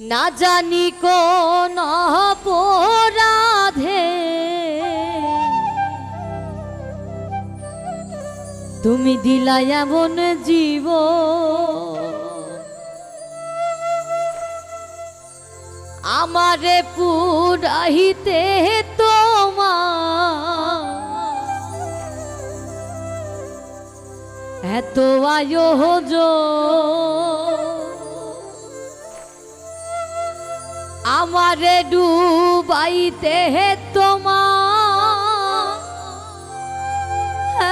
না জানি কোন অপরাধে। তুমি দিলা এমন জীব। আমারে পুরাহিতে তোমার এত আয়োজ আমারে ডুবাইতে হে তোমা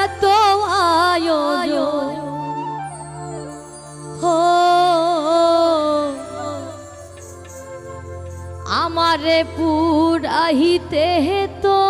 এত আয়ো হো। আমারে পুরাহিতে হে তোমা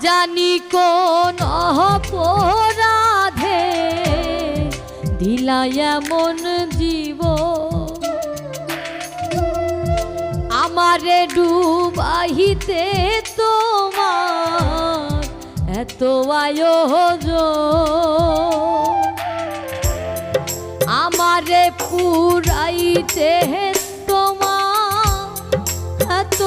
জানি কোন অপরাধে দিলা এমন জীব আমারে ডুবাহিতে তোমার এত আয়োজ আমারে পুরাইতে তোমার এত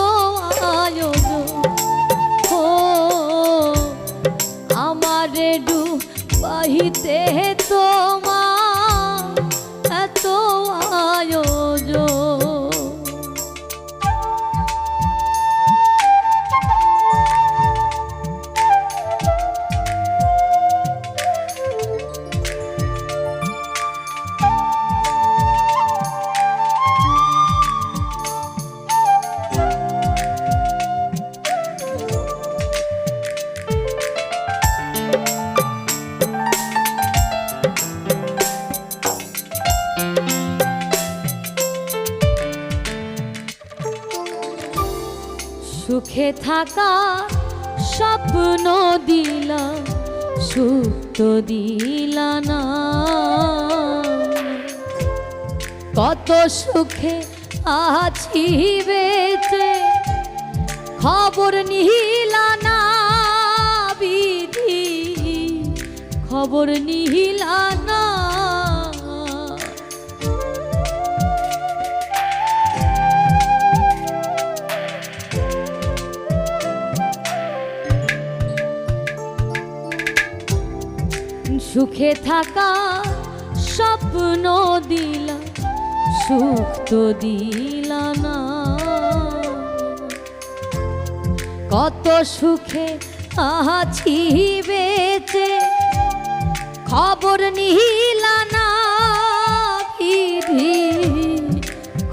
সুখে থাকা স্বপ্ন দিলা সুখ তো দিলা না কত সুখে আছি বেঁচে, খবর নিহিলা না বিধি, খবর নিহিলা না সুখে থাকা স্বপ্ন দিলা, সুখ তো না। কত সুখে আছি বেঁচে, খবর নিহিলা না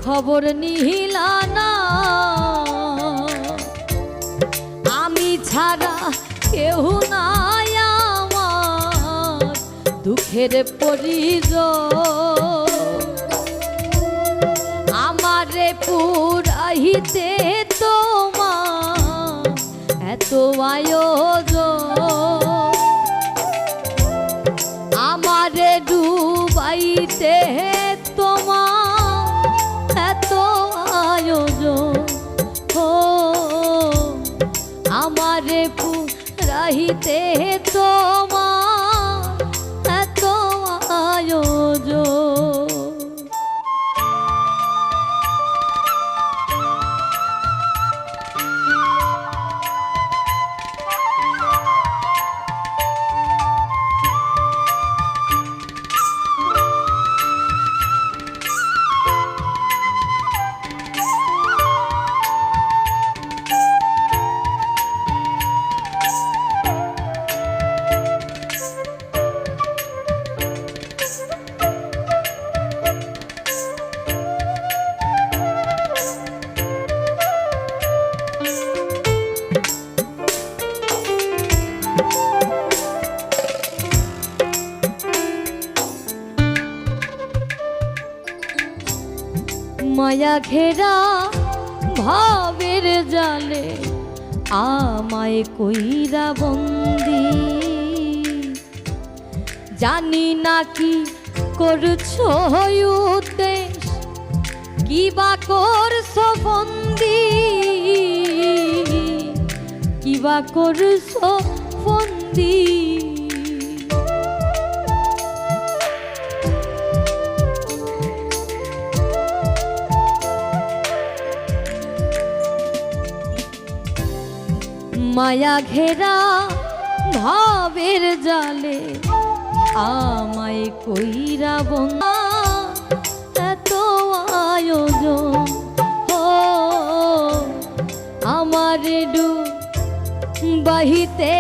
খবর নিহিলা না। আমি ছাড়া কেউ আমার দুঃখের পরিজন। আমারে পুরাহিতে তোমার এত আয়োজন। আমারে ডুবাইতে তোমার এত আয়োজন। ও আমারে পুরাহিতে তোমার মায়া ঘেরা ভাবের জালে আমায় কইরা বন্দি। জানি না কি করছ উদ্দেশ, কি বা করছ বন্দি। কি বা করছ বন্দি। মায়া ঘেরা ভাবের জালে আমায় কইরা বন্ধা এত আয়োজন। ও আমার ডু বাহিতে